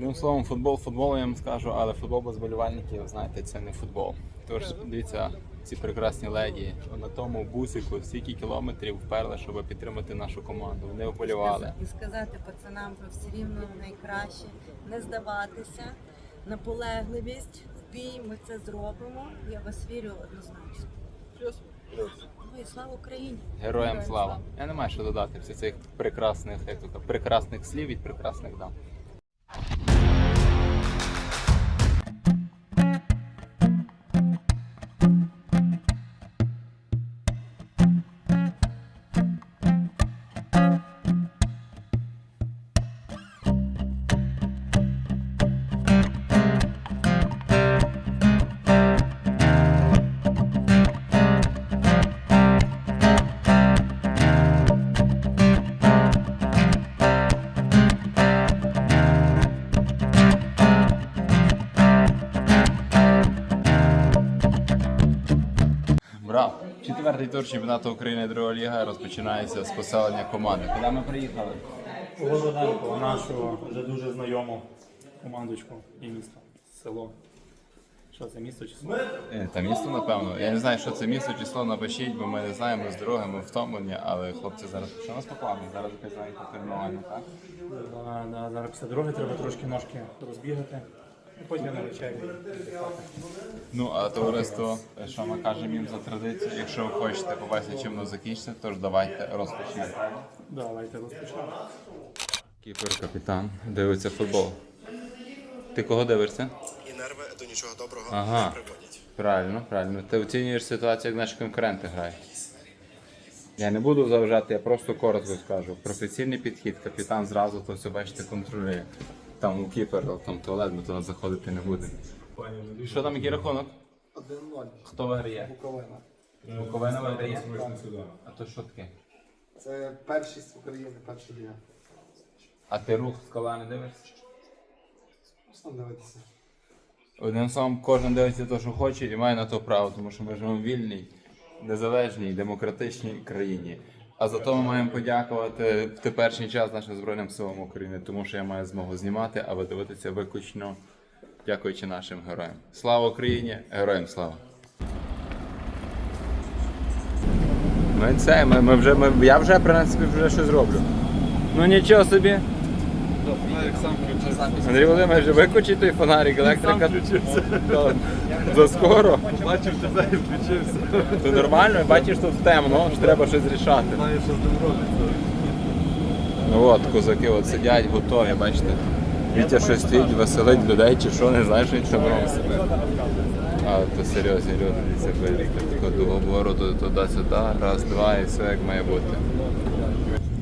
Одним словом, футбол футбол, я вам скажу, але футбол без болівальників, знаєте, це не футбол. Тож дивіться, ці прекрасні леді на тому бусику стільки кілометрів вперли, щоб підтримати нашу команду. Вони вболівали. І сказати пацанам про все рівно найкраще, не здаватися, наполегливість, в бій ми це зробимо. Я вас вірю однозначно. Ну і слава Україні! Героям слава! Я не маю що додати після цих прекрасних, як то прекрасних слів від прекрасних дам. Тур чемпіонату України Друга ліга розпочинається з поселення команди. Куди ми приїхали? У Володенко, нашу вже дуже знайому командочку і місто, село. Що це місто чи село? Е, Та місто, напевно. Я не знаю, що це місто, число напишіть, бо ми не знаємо з дороги, ми втомлені, але хлопці зараз. Що нас поплавно? Зараз казають по тренуванню, так? Да, да, Зараз після дороги треба трошки ножки розбігати. Потім на Ну, а товариство, що ми кажемо їм за традицію, якщо ви хочете побачити, чим воно закінчиться, тож давайте розпочнемо. Давайте розпочнемо. Кіпер, капітан, дивиться футбол. Ти кого дивишся? і нерви до нічого доброго Ага. не приводять. Правильно, правильно. Ти оцінюєш ситуацію, як наші конкуренти грають. Я не буду заважати, я просто коротко скажу. Професійний підхід, капітан зразу то все бачите, контролює. Там у кіпер, там туалет, ми туди заходити не будемо. Що там, який рахунок? 1-0. Хто виграє? Буковина. Буковина виграє? А то що таке? Це першість України, перша ліга. А ти рух скала не дивишся? Можна дивитися. Одним словом, кожен дивиться те, що хоче, і має на то право, тому що ми живемо в вільній, незалежній, демократичній країні. А за то ми маємо подякувати в теперішній час нашим Збройним силам України, тому що я маю змогу знімати, а ви дивитися виключно дякуючи нашим героям. Слава Україні! Героям слава! Ну і це, ми, ми вже, ми, я вже, в принципі, вже щось зроблю. Ну нічого собі. Андрій Володимирович, виключи той фонарик, електрика. Да. Заскоро. Бачив тебе і включився. То нормально, бачиш, тут темно, що треба щось рішати. Знаю, що з ним робиться. Ну от, козаки от сидять, готові, бачите. Вітя щось стоїть, веселить людей чи що, не знаю, що він там робить. А, то серйозні люди, дивіться, ходять такого дугобороду туди-сюди, раз, два і все як має бути.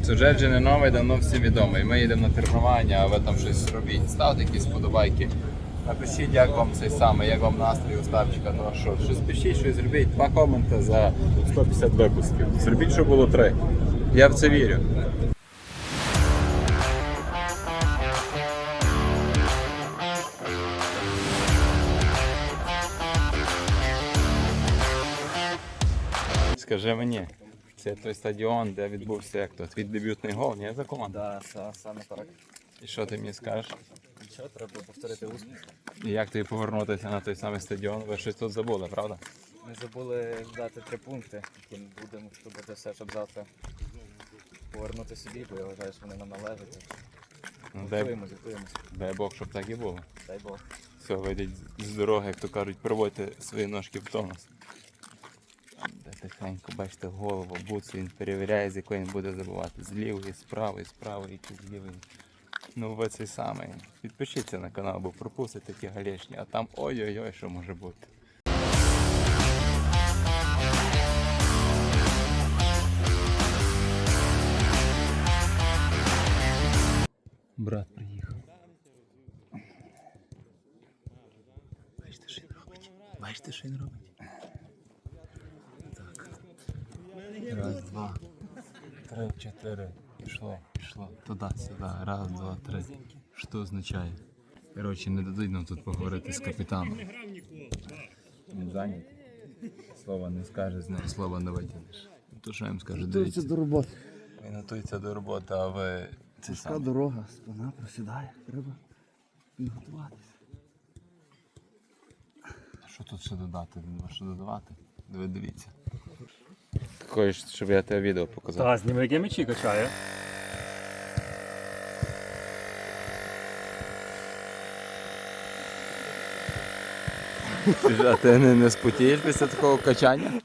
Сюжет же не новий, давно всім відомий. Ми їдемо на тренування, а ви там щось робіть. Ставте якісь подобайки. Напишіть, як вам цей самий, як вам настрій Остапчика, ну а що, щось пишіть, щось зробіть. Два коменти за 150 випусків. Зробіть, щоб було три. Я в це вірю. Скажи мені, це той стадіон, де відбувся як то твій дебютний гол, ні за команду? Да, саме так. І що ти мені скажеш? Що, треба повторити успіх. І як тобі повернутися на той самий стадіон? Ви щось тут забули, правда? Ми забули дати три пункти, які ми будемо робити все, щоб завтра повернути собі, бо я вважаю, що вони нам належать. Ну, дай, готуємось. дай Бог, щоб так і було. Дай Бог. Все, вийдіть з дороги, як то кажуть, проводьте свої ножки в тонус. Де тихенько, бачите, голову, буц, він перевіряє, з якої він буде забувати. З лівої, з правої, з правої, чи з лівої. Ну, ви цей самий. Підпишіться на канал, бо пропустите ті галешні, а там ой-ой-ой, що може бути. Брат приїхав. Бачите, що він робить? Бачите, що він робить? Так. Раз, два, три, чотири. Пішло, пішло. Туди-сюди. Раз, два, три. Що означає? Коротше, не дадуть нам тут поговорити з капітаном. Він зайнятий. Слова не скаже, з ним слова не витягнеш. То що я їм скажу, дивіться. до роботи. Він готується до роботи, а ви це Така саме. дорога, спина просідає, треба. Підготуватися. Що тут ще додати? Нема що додавати? Ви дивіться. Хочеш, щоб я тебе відео показав? Та, зніми, яке мечі качає. А ти не, не спотієш після такого качання?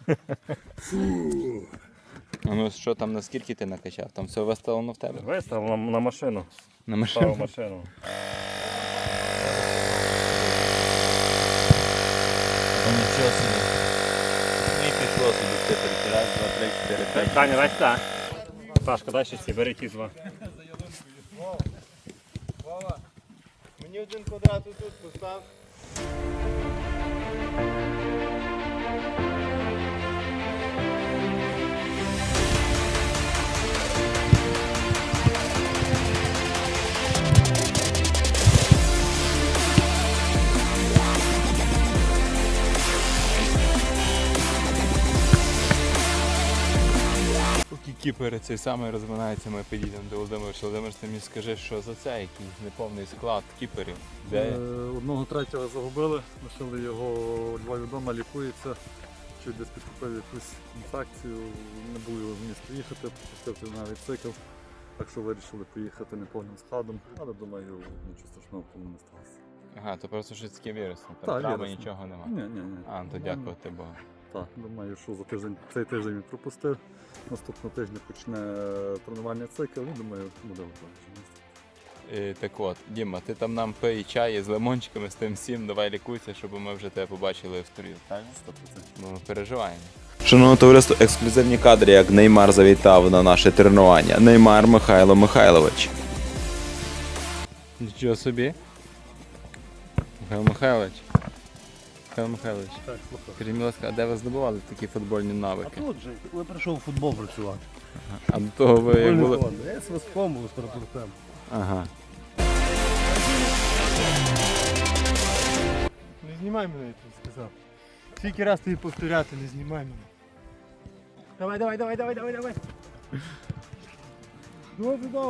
А ну що там, наскільки ти накачав? Там все виставлено в тебе? Вистав на, на машину. На Ставив машину? машину. Ну нічого собі. Ну і пішло собі циферки. Раз, два, три, чотири, п'ять. Таня, дай сюди. Пашка, дай ще ці, бери ті два. Мені один квадрат тут постав. フフフフ。Поки кіпери цей самий розминається, ми підійдемо до Володимира. Володимир, ти мені скажи, що за це який неповний склад кіперів. Де? Е, Одного третього загубили, лишили його у Львові вдома, лікується. Чуть десь підкупив якусь інфекцію, не було його в місто їхати, пропустив навіть цикл. Так що вирішили поїхати неповним складом, але думаю, нічого страшного тому не сталося. Ага, то просто щось таке вірусне. Там травми нічого нема. Ні, ні, ні. А, ну то дякувати Богу. Так, думаю, що за тиждень, цей тиждень він пропустив. Наступного тижня почне тренувальний цикл і думаю, буде готовий. Е, так от, Діма, ти там нам пий чай з лимончиками, з тим всім, давай лікуйся, щоб ми вже тебе побачили в сторі. Так? Ми переживаємо. Шановне товариство, ексклюзивні кадри, як Неймар завітав на наше тренування. Неймар Михайло Михайлович. Нічого собі. Михайло Михайлович. Михайло Михайлович, Так, слухай. скажіть, будь ласка, а де ви здобували такі футбольні навики? Тут же, коли прийшов у футбол працювати. А до того ви як були. Я з Васком був з Тарапуртем. Ага. Не знімай мене, я тобі сказав. Скільки раз тобі повторяти, не знімай мене. Давай, давай, давай, давай, давай, давай. Добре, добре.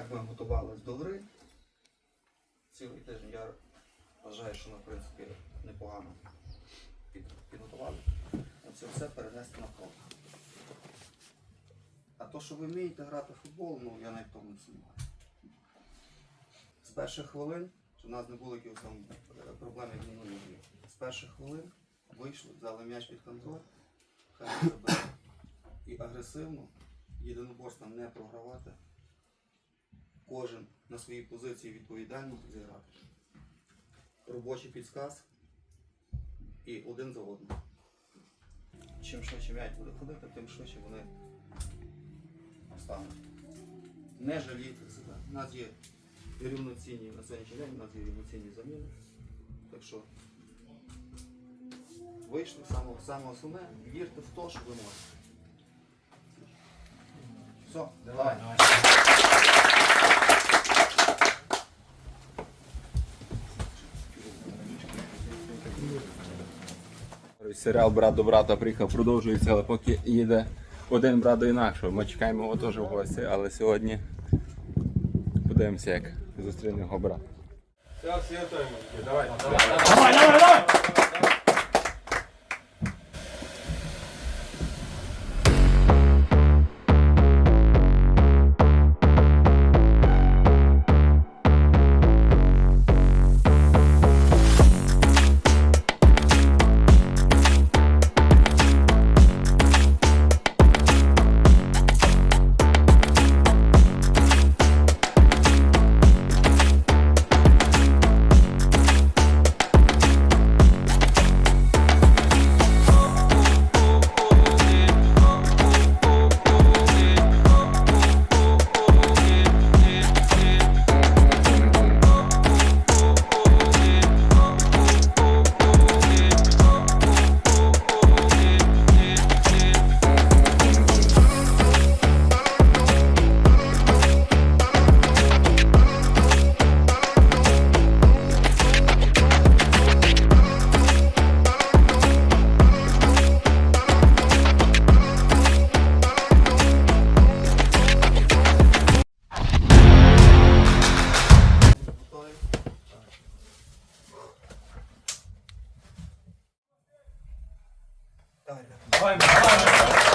Як ми готувалися до гри, цілий тиждень я вважаю, що ми, в принципі, непогано під- підготували. Це все перенести на поле. А то, що ви вмієте грати в футбол, ну я навіть в тому не сумніваюся. З перших хвилин, щоб у нас не було якихось там е, проблем, як минулі грі. З перших хвилин вийшли, взяли м'яч під контроль, хай забере і агресивно, єдиноборством не програвати. Кожен на своїй позиції відповідально зіграти. Робочий підсказ і один за одним. Чим швидше м'яч буде ходити, тим швидше вони стануть. Не жалійте себе. У нас є рівноцінні на сьогоднішній день, у нас є рівноцінні заміни. Так що вийшли саме, саме основне, вірте в те, що ви можете. Все, давай. Серіал брат до брата приїхав, продовжується, але поки їде один брат до інакшого. Ми чекаємо його теж в гості, але сьогодні подивимося, як зустріне його брат. Все, всі готові. Давай. Давай, давай, давай! Готові? Давай, ребята.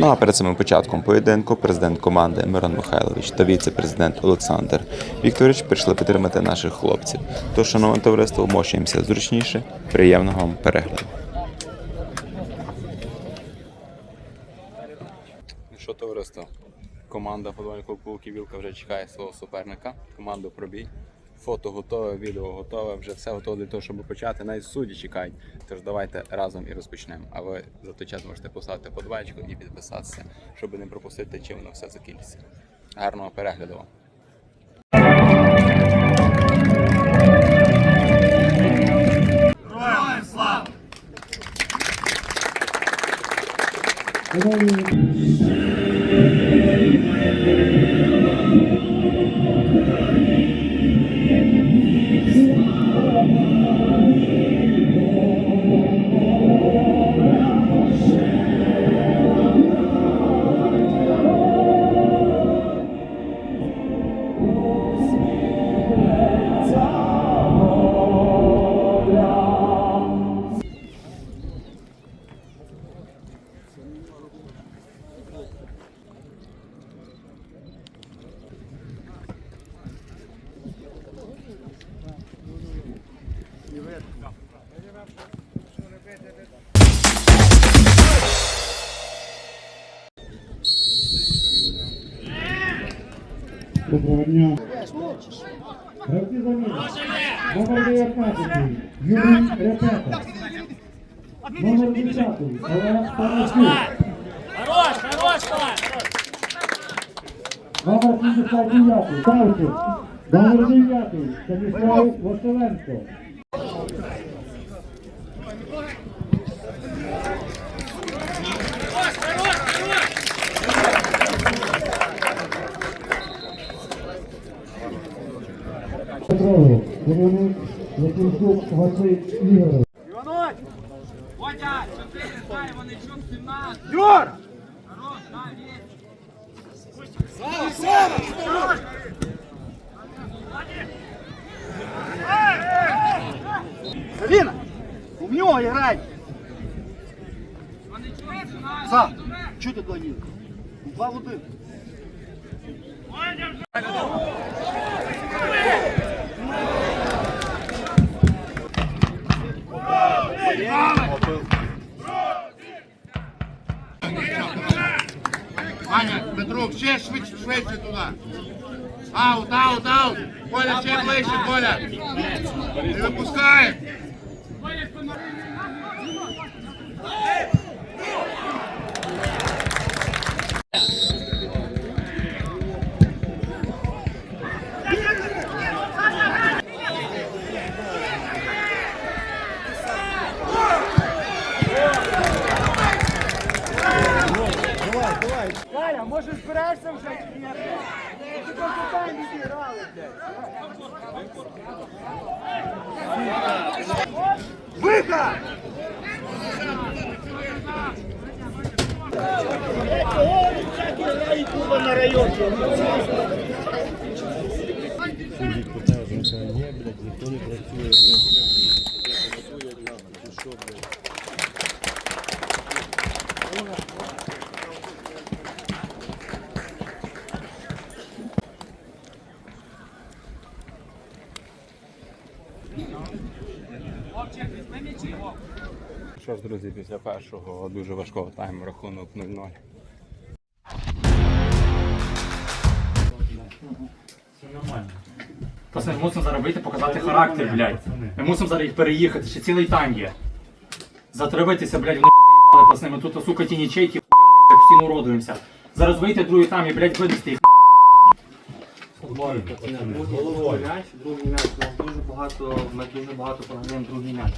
Ну а перед самим початком поєдинку президент команди Мирон Михайлович та віце-президент Олександр Вікторович прийшли підтримати наших хлопців. Тож, шановне товариство, вмощуємося зручніше. Приємного вам перегляду. Ну що, товариство? Команда футбольного клубу Ківілка вже чекає свого суперника. Команду пробій. Фото готове, відео готове, вже все готове для того, щоб почати. Навіть судді чекають. Тож давайте разом і розпочнемо. А ви за той час можете поставити подбайку і підписатися, щоб не пропустити, чим воно все закінчиться. Гарного перегляду вам! Доброго Номер 10. Олег Тарасюк. Хорош, хорош, Номер 79. Савчик. Номер 9. Станіслав Василенко. Петрович, керівник Якимчук Василь Ігорович. Аліна, у нього грай. Сам, чого ти доїв? Два в один. Ваня, Петрук, ще швидше, швидше туди. Аут, аут, аут. Коля, ще ближче, Коля. Не випускай. грають. Валя, може зберешся вже чи ні? Ти день відіграли, блядь. Вихід! Що ж, друзі, після першого дуже важкого тайму рахунок 0-0. Все нормально. Просто ми мусимо зараз вийти, показати характер, блядь. Ми мусимо зараз їх переїхати, ще цілий тайм є. Затравитися, блядь, вони заїбали пацани, ми тут, сука, ті нічейки, блядь, всі уродуємося. Зараз вийти другий тайм і, блядь, винести їх. Другий м'яч, другий м'яч. Багато, ми дуже багато програємо другий м'яч.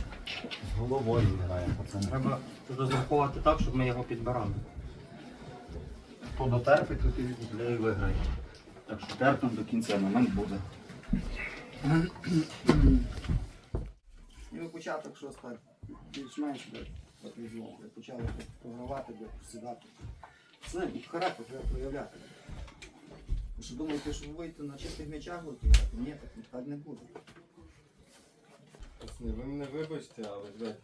З головою грає, пацани. Треба розраховувати так, щоб ми його підбирали. Хто дотерпить, то ти для і виграє. Так що терпимо до кінця, момент буде. І початок щось так більш-менш організував. блядь. Почали програвати, блядь, просідати. Це характер треба проявляти. Ви що думаєте, що ви вийдете на чистих м'ячах? Ні, так, так не буде. Пацани, ви мене вибачте, але блядь,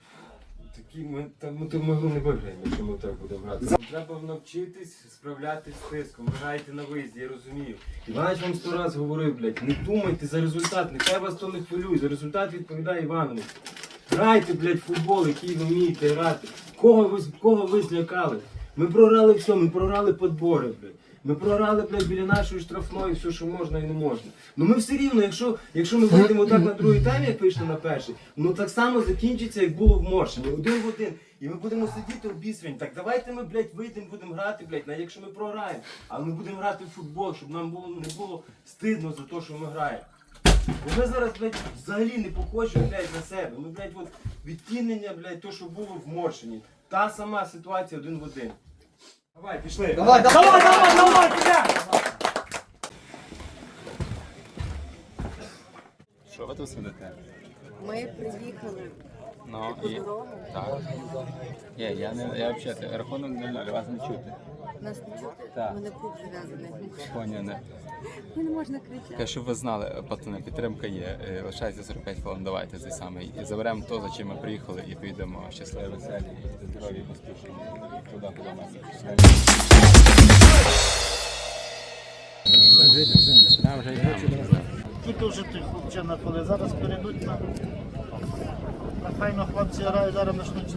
такі ми, та, ми, то ми не виграємо, якщо ми так будемо грати. Треба навчитись справлятись з тиском. Ви граєте на виїзді, я розумію. Іванович вам сто раз говорив, блядь, не думайте за результат, нехай вас то не хвилює, за результат відповідає Іванович. Грайте, блядь, футбол, який ви вмієте грати. Кого ви, кого ви злякали? Ми програли все, ми програли подбори, блядь. Ми програли, блядь, біля нашої штрафної все, що можна і не можна. Ну ми все рівно, якщо, якщо ми вийдемо так на другий тайм, як вийшли на перший, ну так само закінчиться, як було в Моршині. Один в один. І ми будемо сидіти в бістрень. Так давайте ми, блядь, вийдемо, будемо грати, блядь, навіть якщо ми програємо. Але ми будемо грати в футбол, щоб нам було, не було стидно за те, що ми граємо. Бо ми зараз, блядь, взагалі не похожі, блядь, на себе. Ми, блядь, от відтінення, блядь, то, що було в Моршині. Та сама ситуація один в один. Давай, пішли. Давай, давай, давай, давай, давай! Що ви тут сидите? Ми приїхали Ну, по і... дорогу. Так. Ні, я не я взагалі рахунок 0-0, вас не чути. Нас не чути, Так. мене круг зав'язаний. Поняв, не. Ну, Не можна кричати. Щоб ви знали, пацани, підтримка є. Е, Лишається 45 хвилин, давайте цей самий. І заберемо то, за чим ми приїхали, і поїдемо щасливі, веселі, здорові, успішні. І туди, куди вже йдемо. Тільки вже ти хлопчина, коли зараз перейдуть на. На хлопці грають, зараз почнуть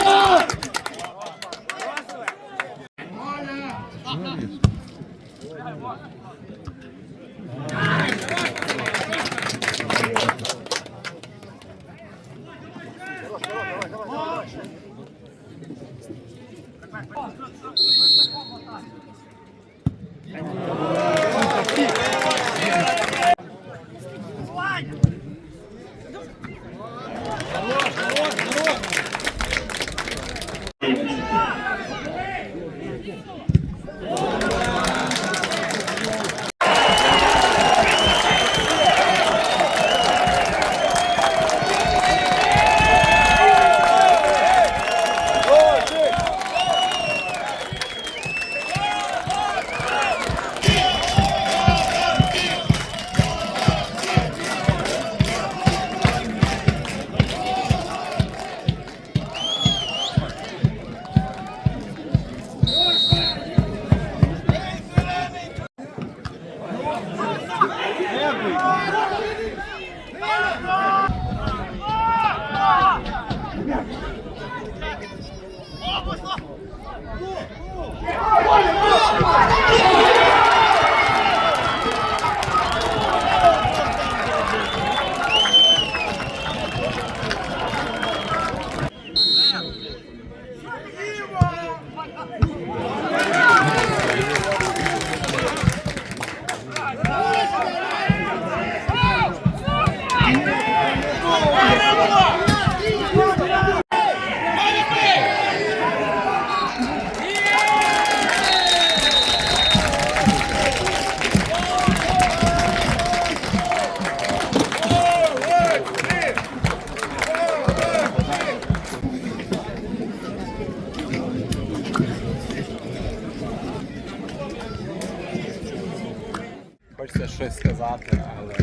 Турної. щось сказати, але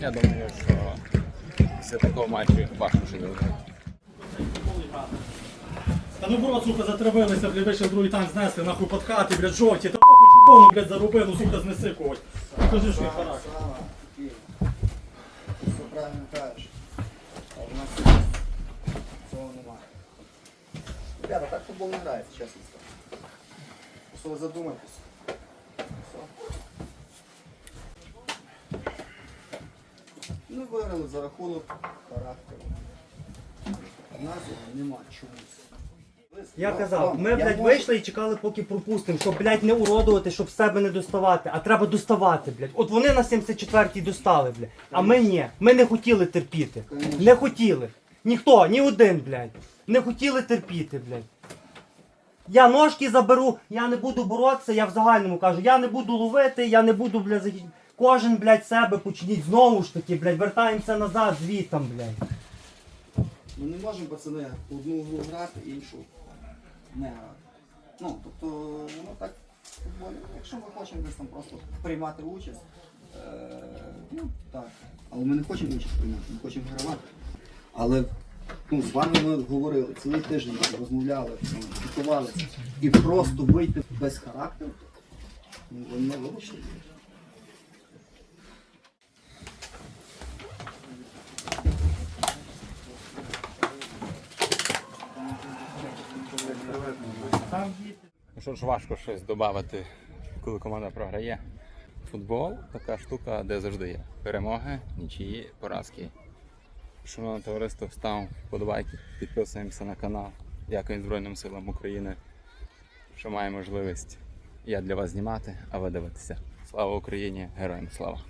я думаю, що після такого матчу важко щось зробити. Та ну бро, сука, затребилися, блядь, вийшов другий танк знесли, нахуй подкати, блядь, жовті, та похуй чубону, блядь, заруби, ну, сука, знеси когось. Покажи свій характер. Все правильно кажеш. А у нас цього немає. Ребята, так футбол не грається, чесно. Просто задумайтесь. Ми виграли за рахунок характеру. У нема чомусь. Я Ну, казав, ми, блядь, вийшли і чекали, поки пропустимо, щоб, блядь, не уродувати, щоб з себе не доставати, а треба доставати, блядь. От вони на 74-й достали, блядь. А ми ні. Ми не хотіли терпіти. Не хотіли. Ніхто, ні один, блядь. Не хотіли терпіти, блядь. Я ножки заберу, я не буду боротися, я в загальному кажу, я не буду ловити, я не буду, блядь, захищ... Кожен, блядь, себе почніть знову ж таки, блядь, вертаємося назад звітом, блядь. Ми не можемо, пацани, одну гру грати, іншу не грати. Ну, тобто, воно так в футболі. Якщо ми хочемо десь там просто приймати участь, е, ну так. Але ми не хочемо участь приймати, ми хочемо гравати. Але ну, з вами ми говорили, цілий тиждень розмовляли, ну, готувалися. І просто вийти без характеру, ну, ви не вибачте. Ну що ж важко щось додати, коли команда програє. Футбол така штука, де завжди є. Перемоги, нічиї, поразки. Шановне товариство, ставимо вподобайки, підписуємося на канал. Дякую Збройним силам України, що має можливість я для вас знімати, а ви дивитися. Слава Україні! Героям слава!